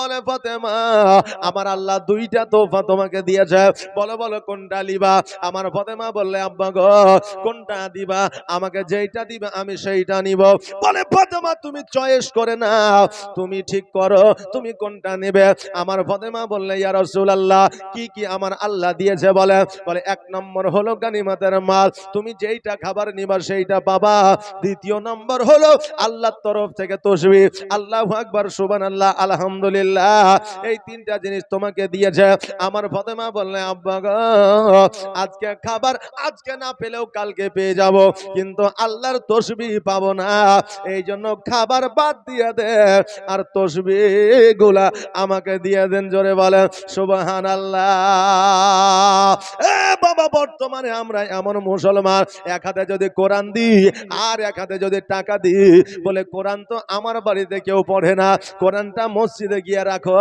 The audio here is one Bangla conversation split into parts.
বলে, ফতেমা, আমার আল্লাহ দুইটা তোফা তোমাকে দিয়েছে। বলো বলো, কোনটা লিবা আমার ফতেমা বললে, আব্বা গো, কোনটা দিবা? আমাকে যেইটা দিবে, আমি সেইটা নিব। বলে, ফতেমা, তুমি চয়েস করে না তুমি ঠিক করো, তুমি কোনটা নেবে? আমার ফতেমা বললে, ইয়া রাসূলুল্লাহ, কি কি আমার আল্লাহ দিয়েছে? বলে বলে, এক নম্বর হলো গানিমাতের মাল। তুমি যেইটা খাবার নিবা, সেইটা পাবা। দ্বিতীয় নম্বর হলো আল্লাহর তরফ থেকে তসবি। আল্লাহু আকবার, সুবহানাল্লাহ, আলহামদুলিল্লাহ। এই তিনটা জিনিস তোমাকে দিয়েছে। আমার ফতেমা বললে আব্বা গো আজকে খাবার আজকে না পেলেও কালকে পেয়ে যাব কিন্তু আল্লাহর তসবি পাবো না। এই জন্য খাবার বাদ দিয়ে দে আর তসবি গুলা আমাকে দিয়ে দেন জোরে বলেন সুবাহান আল্লাহ বাবা বর্তমানে আমরা এমন মুসলমান এক হাতে যদি কোরআন দিই আর এক হাতে যদি টাকা দিই বলে কোরআন তো আমার বাড়িতে কেউ পড়ে না কোরআনটা মসজিদে গিয়ে রাখো।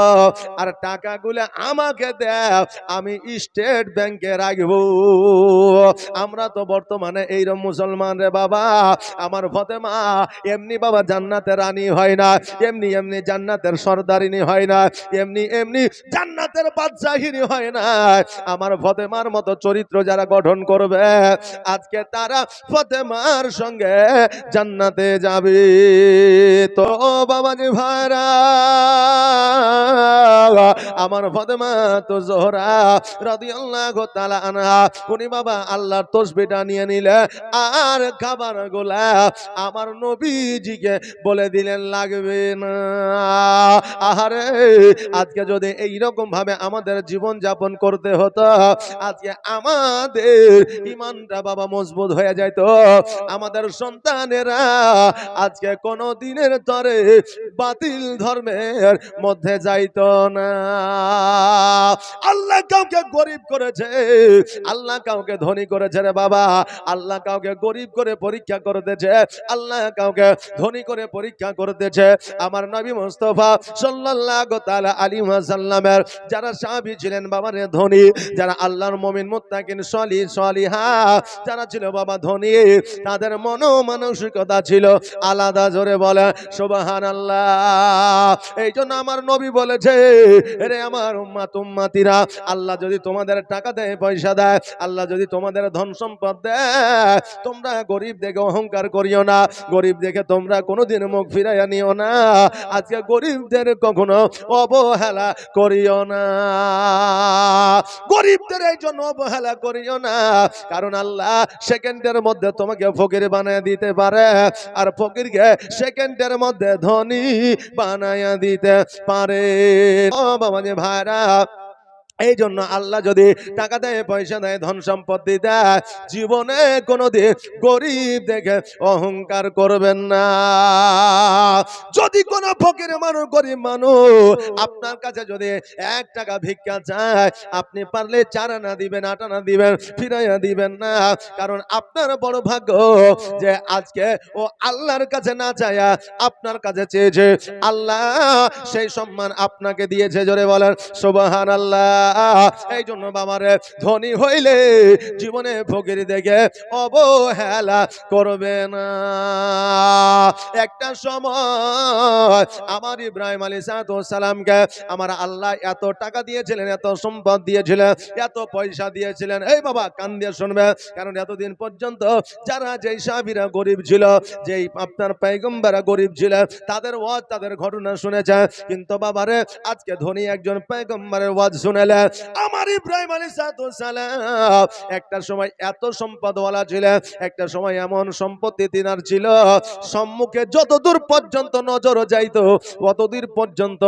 আর টাকাগুলো আমাকে দাও, আমি স্টেট ব্যাংকে রাখব। আমরা তো বর্তমানে এইরকম মুসলমান রে বাবা। আমার ফতেমা, এমনি বাবা জান্নাতের রানী হয় না, এমনি এমনি জান্নাতের সর্দারিনী হয় না, এমনি এমনি জান্নাতের বাদশাহিনী হয় না। আমার ফতেমার মতো চরিত্র যারা গঠন করবে, আজকে তারা ফতেমার সঙ্গে জান্নাতে যাবে। তো বাবাজি ভাইরা আমার ফতেমা তো জোহরা রাদিয়াল্লাহু তাআলা আনহা, উনি বাবা আল্লাহর তসবিটা নিয়ে নিলে, আর খাবার গোলা আমার নবীজিকে বলে দিলেন, লাগবে না। আহারে, আজকে যদি এই রকম ভাবে আমাদের জীবন যাপন করতে হতো, আজকে আমাদের ইমানটা বাবা মজবুত হয়ে যাইতো। আমাদের সন্তানেরা আজকে কোনো দিনের তরে বাতিল ধর্মের মধ্যে যাইতো না। আল্লাহ কাউকে গরিব করেছে। আল্লাহ কাউকে ধনী করেছে রে বাবা। আল্লাহ কাউকে গরিব করে পরীক্ষা করতেছে আল্লাহ কাউকে ধনী করে পরীক্ষা করতেছে আমার নবী মুস্তফা সাল্লাল্লাহু তাআলা আলাইহি ওয়াসাল্লামের যারা সাহাবী ছিলেন, বাবা রে ধনী, যারা আল্লাহর মুমিন, মুত্তাকিন সলি সলিহা, যারা ছিল বাবা ধনী, তাদের মন মানসিকতা ছিল আলাদা জোরে বলে, সুবহানাল্লাহ। এই জন্য আমার নবী বলেছে রে আমার উম্মাত উম্মাতিরা, আল্লাহ যদি তোমাদের টাকা দেয়, পয়সা দেয়, আল্লাহ যদি তোমাদের ধন সম্পদ দেয়, তোমরা গরিব দেখে অহংকার করিও না, গরিব দেখে তোমরা কোনোদিন মুখ ফিরাইয়া নিও না, আজকে গরিবদের কখনো অবহেলা করিও না, গরিবদের এই জন্য অবহেলা করিও না, কারণ আল্লাহ সেকেন্ডের মধ্যে তোমাকে ফকির বানায় দিতে পারে, আর ফকিরকে সেকেন্ডের মধ্যে ধনী বানায়া দিতে পারে ও বাবা যে ভাইরা। এই জন্য আল্লাহ যদি টাকা দেয়, পয়সা দেয়, ধন সম্পত্তি দেয়, জীবনে কোনো দিন গরিব দেখে অহংকার করবেন না। যদি কোনো ফকির মানুষ, গরিব মানুষ আপনার কাছে যদি এক টাকা ভিক্ষা চায়, আপনি পারলে চার আনা দিবেন, আট আনা দিবেন, ফিরাইয়া দিবেন না। কারণ আপনার বড় ভাগ্য যে আজকে ও আল্লাহর কাছে না চায়া আপনার কাছে চেয়েছে। আল্লাহ সেই সম্মান আপনাকে দিয়েছে, জোরে বলেন সুবহান আল্লাহ এই জন্য বাবারে ধনী হইলে জীবনে ফকির দেখে অবহেলা করবে না। একটা সময় আমার ইব্রাহিম আলী সালামকে আমার আল্লাহ এত টাকা দিয়েছিলেন, এত সম্পদ দিয়েছিলেন, এত পয়সা দিয়েছিলেন। এই বাবা কান দিয়ে শুনবে, কারণ এতদিন পর্যন্ত যারা যেই সাহাবীরা গরিব ছিল, যেই আপনার পাইগম্বারা গরিব ছিল, তাদের ওয়াজ, তাদের ঘটনা শুনেছে। কিন্তু বাবারে আজকে ধনী একজন পাইগম্বারের ওয়াজ শুনেলে আমার ইব্রাহিম আলী সালাম একটা সময় এত সম্পদওয়ালা ছিল একটা সময় এমন সম্পত্তি তিনার ছিল সম্মুখে যতদূর পর্যন্ত নজর যাইতো অতদূর পর্যন্ত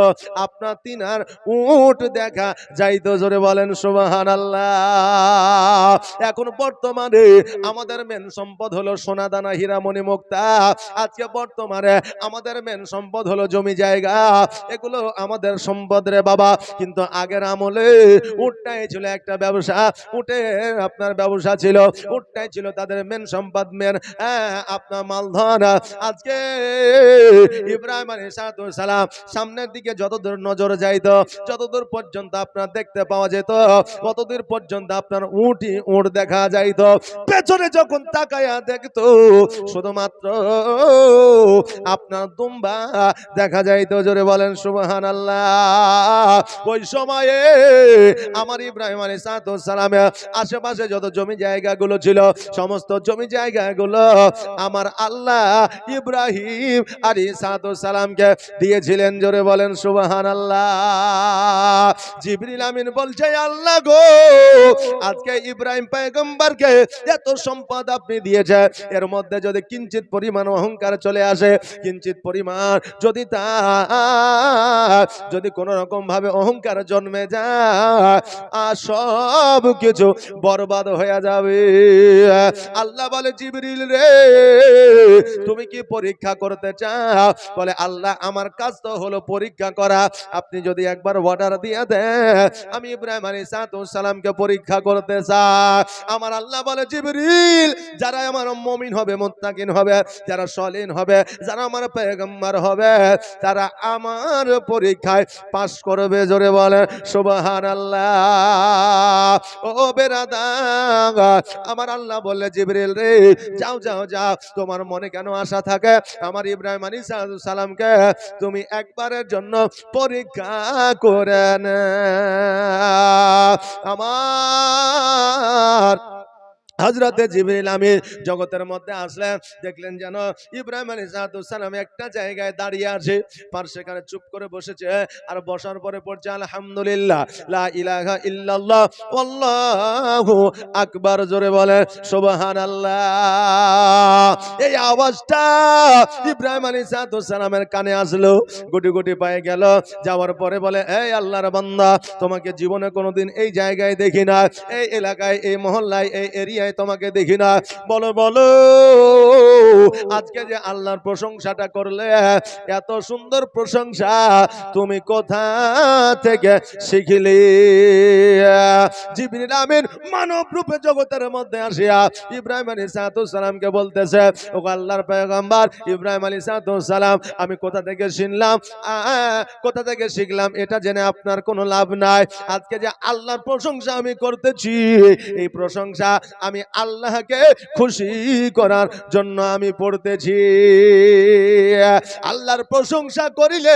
আপনার তিনার উট দেখা যাইতো জোরে বলেন সুবাহান আল্লাহ এখন বর্তমানে আমাদের মেন সম্পদ হলো সোনা দানা হীরামণি মুক্তা। আজকে বর্তমানে আমাদের মেন সম্পদ হলো জমি জায়গা। এগুলো আমাদের সম্পদ রে বাবা কিন্তু আগের আমলে উঠটাই ছিল একটা ব্যবসা উঠে আপনার ব্যবসা ছিল উঠটাই ছিল তাদের মেন সম্পদ মেন আপনার মালধন আজকে ইব্রাহিম সালাম সামনের দিকে যতদূর নজর যাইতো, যতদূর পর্যন্ত আপনার দেখতে পাওয়া যেত, ততদূর পর্যন্ত আপনার উঠি উঠ দেখা যাইত। পেছনে যখন তাকায়া দেখতো, শুধুমাত্র আপনার দুম্বা দেখা যাইতো, জোরে বলেন সুবহান ওই সময়ে আমার ইব্রাহিম আলী সালামের আশেপাশে যত জমি জায়গাগুলো ছিল, সমস্ত জমি জায়গাগুলো আমার আল্লাহ ইব্রাহিম আলী সালামকে দিয়েছিলেন। জোরে বলেন সুবহান আল্লাহ জিবরিল আমিন বলছে, আল্লাহ গো, আজকে ইব্রাহিম পয়গম্বরকে এত সম্পদ আপনি দিয়েছে এর মধ্যে যদি কিঞ্চিত পরিমাণ অহংকার চলে আসে, কিঞ্চিত পরিমাণ যদি তা, যদি কোন ভাবে অহংকার জন্মে যায় আর সব কিছু বরবাদ হয়ে যাবে। আল্লাহ বলে, জিবরিল রে, তুমি কি পরীক্ষা করতে চাও? বলে, আল্লাহ, আমার কাজ তো হলো পরীক্ষা করা। আপনি যদি একবার অর্ডার দিয়ে দেন, আমি ইব্রাহিম আলী সালামকে পরীক্ষা করতে চাই। আমার আল্লাহ বলে, জিবরিল, যারা আমার মমিন হবে, মুত্তাকিন হবে, যারা সলিন হবে, যারা আমার পেগম্বর হবে, তারা আমার পরীক্ষায় পাশ করবে। জোরে বলে সুবহান আল্লাহ। ও বেরাদা, আমার আল্লাহ বললে, জিবরিল রে, যাও যাও যাও, তোমার মনে কেন আশা থাকে? আমার ইব্রাহিম আলী সালামকে তুমি একবারের জন্য পরীক্ষা করেন আমার হজরতে জিবরিল আমিন জগতের মধ্যে আসলেন, দেখলেন যেন ইব্রাহিম আলী সালাম একটা জায়গায় দাঁড়িয়ে আছে, পার সেখানে চুপ করে বসেছে আর বসার পরে পড়ছে, আলহামদুলিল্লাহ, লা ইল্লাল্লাহ আকবার জোরে বলে সুবহানাল্লাহ এই আওয়াজটা ইব্রাহিম আলী সালামের কানে আসলো, গুটি গুটি পায়ে গেল, যাওয়ার পরে বলে, এই আল্লাহর বান্দা, তোমাকে জীবনে কোনোদিন এই জায়গায় দেখি না, এই এলাকায়, এই মহল্লায়, এই এরিয়ায় তোমাকে দেখি না। বলো বলো, আজকে যে আল্লাহর প্রশংসাটা করলে, এত সুন্দর প্রশংসা তুমি কোথা থেকে শিখিলে? আমিন মানব রূপে জগতের মধ্যে আসিয়া ইব্রাহিম আলী সালামকে বলতেছে, ও আল্লাহর ইব্রাহিম আলী সালাম আমি কোথা থেকে শুনলাম কোথা থেকে শিখলাম? এটা জেনে আপনার কোনো লাভ নাই। আজকে যে আল্লাহর প্রশংসা আমি করতেছি, এই প্রশংসা আমি আল্লাহকে খুশি করার জন্য আমি পড়তেছি। আল্লাহর প্রশংসা করিলে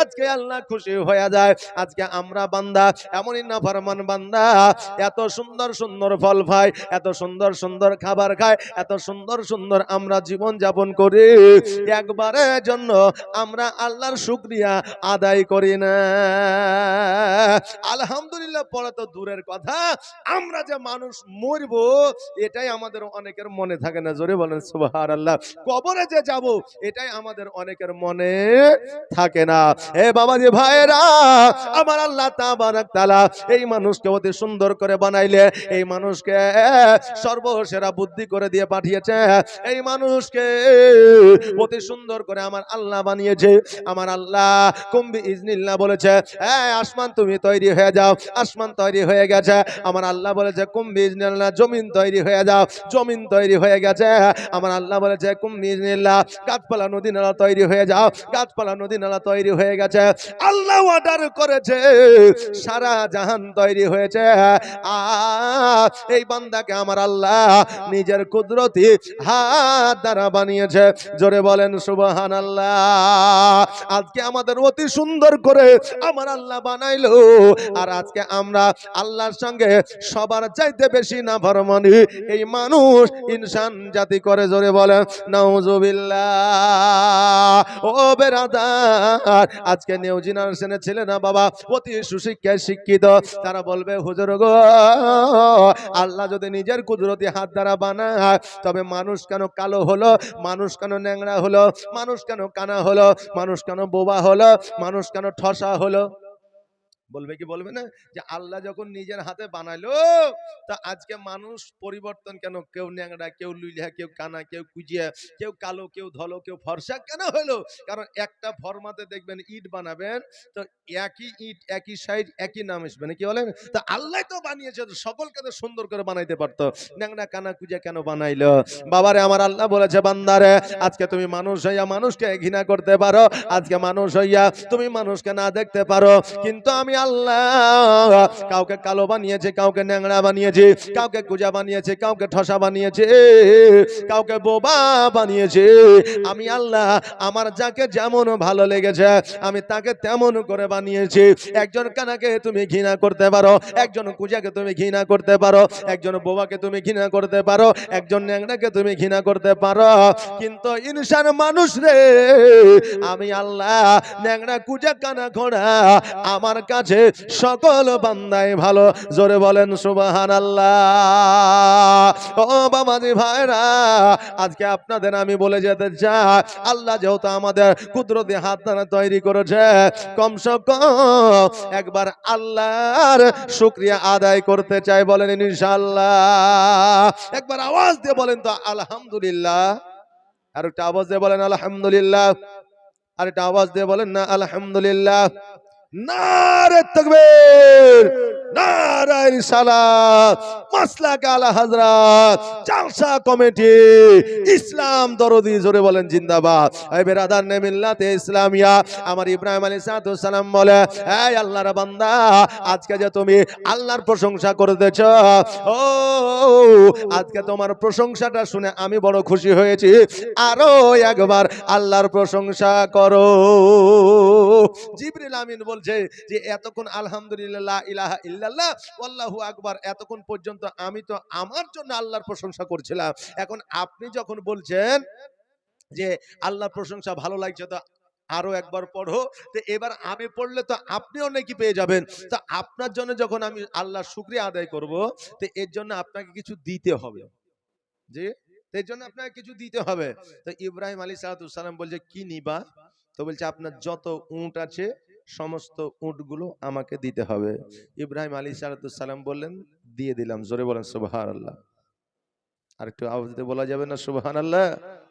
আজকে আল্লাহ খুশি হয়ে যায়। আজকে আমরা বান্দা, এমনই না ফরমান বান্দা, এত সুন্দর সুন্দর ফল খায় এত সুন্দর সুন্দর খাবার খায় এত সুন্দর সুন্দর আমরা জীবন যাপন করি। একবারের জন্য আমরা আল্লাহর শুক্রিয়া আদায় করি না। আলহামদুলিল্লাহ পড়া তো দূরের কথা। আমরা যে মানুষ মরব এটাই আমাদের অনেকের মনে থাকে না। জোরে বলেন সুবাহার আল্লাহ কবরে যে যাব, এটাই আমাদের অনেকের মনে থাকে না। এ বাবা যে ভাইরা আমার আল্লাহ তাবারাক এই মানুষকে অতি সুন্দর করে বানাইলে, এই মানুষকে সর্বসেরা বুদ্ধি করে দিয়ে পাঠিয়েছে। এই মানুষকে অতি সুন্দর করে আমার আল্লাহ বানিয়েছে। আমার আল্লাহ কুম্বি ইজনিল্লাহ বলেছে হ্যাঁ আসমান, তুমি তৈরি হয়ে যাও। আসমান তৈরি হয়ে গেছে। আমার আল্লাহ বলেছে, কুম্বি ইজনিল্লাহ, জমিন তৈরি হয়ে যাও, জমিন তৈরি হয়ে গেছে। আমার আল্লাহ বলেছে ইজনিল্লাহ গাছপালা নদী নালা তৈরি হয়ে যাও, গাছপালা নদী নালা তৈরি হয়ে গেছে। আল্লাহ অর্ডার করেছে, সারা জাহান তৈরি হয়েছে। এই বান্দাকে আমার আল্লাহ নিজের কুদরতি হাত দ্বারা বানিয়েছে। জোরে বলেন সুবহান আল্লাহ আজকে আমাদের অতি সুন্দর করে আমার আল্লাহ বানাইলো। আর আজকে আমরা আল্লাহর সঙ্গে সবার চাইতে বেশি না ফরমানি এই মানুষ ইনসান জাতি করে জোরে বলেন, নাউজুবিল্লাহ। ও বেরাদার, আজকে নিউ জেনারেশনের ছেলে না বাবা, অতি সুশিক্ষায় শিক্ষিত। তারা বলবে, হুজুর গো, আল্লাহ যদি নিজের কুদরতি হাত দ্বারা বানায়, তবে মানুষ কেন কালো হলো? মানুষ কেন ন্যাংরা হলো? মানুষ কেন কানা হলো? মানুষ কেন বোবা হলো? মানুষ কেন ঠসা হলো? বলবে কি বলবে না? যে আল্লাহ যখন নিজের হাতে বানাইলো, তা আজকে মানুষ পরিবর্তন কেন? কেউ ন্যাংরা কেউ লুইলা কেউ কানা, কেউ কুজিয়া, কেউ কালো, কেউ ধলো, কেউ ফর্সা কেন হলো? কারণ একটা ফরমাতে দেখবেন ইট বানাবেন, তো একই ইট, একই সাইজ, একই নাম আসবে কি বলেন? তা আল্লাহ তো বানিয়েছে সকলকে তো সুন্দর করে বানাইতে পারতো। ন্যাংরা কানা, কুজিয়া কেন বানাইলো? বাবারে, আমার আল্লাহ বলেছে, বান্দারে, আজকে তুমি মানুষ হইয়া মানুষকে ঘৃণা করতে পারো, আজকে মানুষ হইয়া তুমি মানুষকে না দেখতে পারো। কিন্তু আমি আল্লাহ। কাউকে কালো বানিয়েছে, কাউকে ন্যাংরা বানিয়েছে, কাউকে কুজা বানিয়েছে, কাউকে ঠসা বানিয়েছে, কাউকে বোবা বানিয়েছে। আমি আল্লাহ, আমার যাকে যেমন ভালো লেগেছে, আমি তাকে তেমন করে বানিয়েছি। একজন কানাকে তুমি ঘৃণা করতে পারো, একজন কুজাকে তুমি ঘৃণা করতে পারো, একজন বোবাকে তুমি ঘৃণা করতে পারো, একজন ন্যাংরাকে তুমি ঘৃণা করতে পারো। কিন্তু ইনসান মানুষ রে, আমি আল্লাহ ন্যাংরা কুজা, কানা, ঘোড়া, আমার কাছে সকল বান্দাই ভালো। জোরে বলেন সুবাহান আল্লাহ ও বাবাজি ভাইরা, আজকে আপনাদের আমি বলে যেতে চাই, আল্লাহ যেহেতু আমাদের কুদরতি হাত দ্বারা তৈরি করেছে কমসে কম একবার আল্লাহর শুক্রিয়া আদায় করতে চাই বলেন ইনশাল্লাহ একবার আওয়াজ দিয়ে বলেন তো, আলহামদুলিল্লাহ। আর একটা আওয়াজ দিয়ে বলেন, আলহামদুলিল্লাহ। আর একটা আওয়াজ দিয়ে বলেন না, আলহামদুলিল্লাহ। নারে তাকবীর, নারায় রিসালাত, মাসলাক আলা হযরত জালসা কমিটি, ইসলাম দরদি জোরে বলেন জিন্দাবাদ। এই বেরাদার নে মিল্লাতে ইসলামিয়া, আমার ইব্রাহিম আলাইহিস সালাম বলে, এই আল্লাহর বান্দা, আজকে যে তুমি আল্লাহর প্রশংসা করতেছ ও, আজকে তোমার প্রশংসাটা শুনে আমি বড় খুশি হয়েছি। আরও একবার আল্লাহর প্রশংসা করো। জিবরিল আমিন বলছে যে এতক্ষণ আলহামদুলিল্লাহ ইলাহা ইল্লাল্লাহ, আল্লাহু আকবার, এতক্ষণ পর্যন্ত আমি তো আমার জন্য আল্লাহর প্রশংসা করছিলাম। এখন আপনি যখন বলছেন যে, আল্লাহর প্রশংসা ভালো লাগছে, তো আরও একবার পড়ো। তো এবার আমি পড়লে তো আপনিও নাকি পেয়ে যাবেন। তো আপনার জন্য যখন আমি আল্লাহর শুক্রিয়া আদায় করব, তো এর জন্য আপনাকে কিছু দিতে হবে। জি? এর জন্য আপনাকে কিছু দিতে হবে। তো ইব্রাহিম আলী সালাম বলছে, কি নিবা? তো বলছে, আপনার যত উঁট আছে সমস্ত উঁটগুলো আমাকে দিতে হবে। ইব্রাহিম আলী সালাম বললেন, দিয়ে দিলাম। জোরে বলেন সুবাহান আল্লাহ আর একটু আওয়াজ দিতে বলা যাবে না সুবাহান আল্লাহ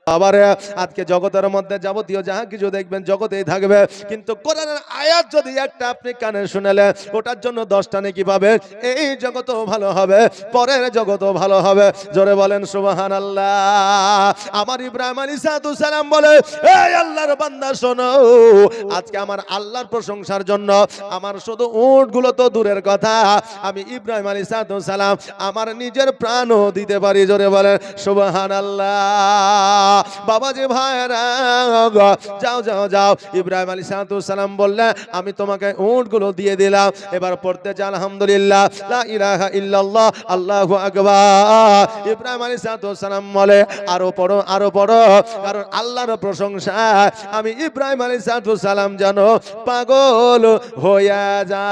আবার আজকে জগতের মধ্যে যাবতীয় যাহা কিছু দেখবেন, জগতেই থাকবে। কিন্তু কোরআনের আয়াত যদি একটা আপনি কানে শুনেলেন ওটার জন্য দশটা নাকি পাবে? এই জগতও ভালো হবে, পরের জগতও ভালো হবে। জোরে বলেন সুবাহান আল্লাহ আমার ইব্রাহিম আলী সালাম বলে, এই আল্লাহর বান্দা, শোনো, আজকে আমার আল্লাহর প্রশংসার জন্য আমার শুধু উটগুলো তো দূরের কথা। আমি ইব্রাহিম আলী সালাম, আমার নিজের প্রাণও দিতে পারি। জোরে বলেন সুবাহান আল্লাহ বাবা যে ভাইরা যাও যাও যাও। ইব্রাহিম আলী সালাম বললেন, আমি তোমাকে উটগুলো দিয়ে দিলাম। এবার পড়তে চাই আলহামদুলিল্লাহ, লা ইলাহা ইল্লাল্লাহ ইব্রাহিম আলী সালাম বলে, আরও পড়ো আরও পড়ো, কারণ আল্লাহর প্রশংসা, আমি ইব্রাহিম আলী সালাম জানো পাগল হইয়া যা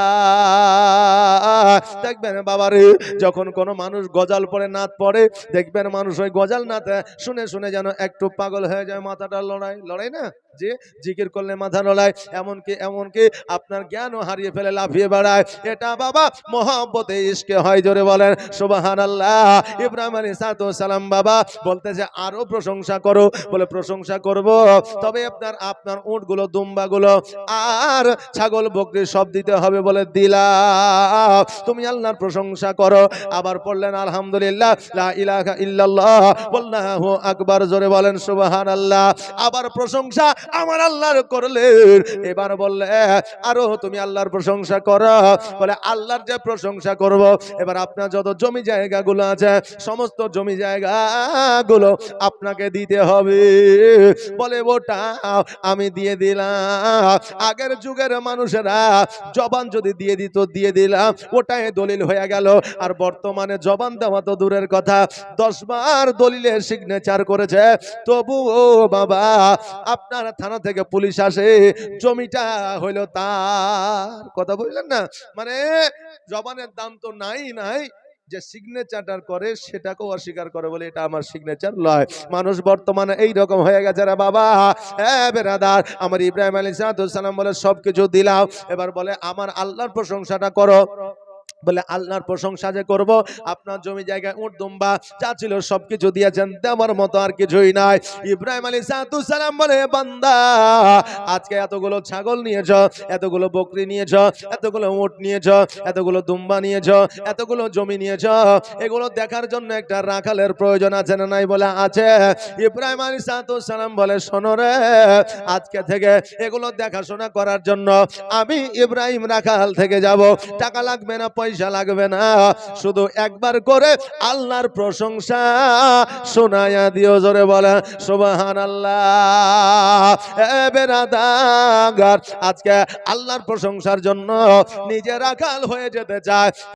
দেখবেন বাবারে, যখন কোনো মানুষ গজাল পড়ে নাত পড়ে দেখবেন মানুষ ওই গজাল নাতে শুনে শুনে যেন একটু পাগল হয়ে যায় মাথাটা লড়াই লড়াই না? যে জিকির করলে মাথা লড়াই এমনকি এমনকি আপনার জ্ঞানও হারিয়ে ফেলে, লাফিয়ে বেড়ায়। এটা বাবা মহাব্বতে ইসকে হয়, জোরে বলেন সুবাহান আল্লাহ ইব্রাহিম আলী সালাম বাবা বলতেছে আরও প্রশংসা করো। বলে, প্রশংসা করব। তবে আপনার আপনার উটগুলো, দুম্বাগুলো, আর ছাগল, বকরি সব দিতে হবে বলে দিলা তুমি আল্লাহর প্রশংসা করো। আবার পড়লেন, আলহামদুলিল্লাহ, লা ইলাহা ইল্লাল্লাহ আকবার। জোরে বলেন সুবাহান আল্লাহ আবার প্রশংসা আমার আল্লাহর করলে এবার বললে, আরও তুমি আল্লাহর প্রশংসা করো। বলে, আল্লাহর যে প্রশংসা করব, এবার আপনার যত জমি জায়গাগুলো আছে, সমস্ত জমি জায়গাগুলো আপনাকে দিতে হবে। বলে, ওটা আমি দিয়ে দিলাম। আগের যুগের মানুষেরা জবান যদি দিয়ে দিত, দিয়ে দিলাম, ওটাই দলিল হয়ে গেল। আর বর্তমানে জবান দেওয়া তো দূরের কথা দশবার দলিলের সিগনেচার করেছে। তবুও বাবা, আপনার থানা থেকে পুলিশ আসে জমিটা হইল তার। কথা বললেন না? মানে জবানের দাম তো নাই নাই। যে সিগনেচারটার করে সেটাকেও অস্বীকার করে বলে, এটা আমার সিগনেচার লয়। মানুষ বর্তমানে এই রকম হয়ে গেছে রে বাবা হ্যাঁ বেরাদার, আমার ইব্রাহিম আলী সালাম বলে সব কিছু দিলাম। এবার বলে, আমার আল্লাহর প্রশংসাটা করো। বলে আল্লাহর প্রশংসা যে করব আপনার জমি জায়গায় উঠ দুম্বা যা ছিল সবকিছু দিয়েছেন দেওয়ার মতো আর কিছুই নাই। ইব্রাহিম আলী সালাম বলে বান্দা আজকে এতগুলো ছাগল নিয়েছ এতগুলো বকরি নিয়েছ এতগুলো উট নিয়েছ এতগুলো দুম্বা নিয়েছ এতগুলো জমি নিয়েছ এগুলো দেখার জন্য একটা রাখালের প্রয়োজন আছে না নাই বলে আছে? ইব্রাহিম আলী সালাম বলে শোনো রে আজকে থেকে এগুলো দেখাশোনা করার জন্য আমি ইব্রাহিম রাখাল থেকে যাব। টাকা লাগবে না পয়সা লাগবে না। শুধু একবার করে আল্লাহর প্রশংসা শোনায়া দিও, জোরে বলে সুবাহান আল্লাহ আজকে আল্লাহর প্রশংসার জন্য নিজের আকাল হয়ে যেতে চায়।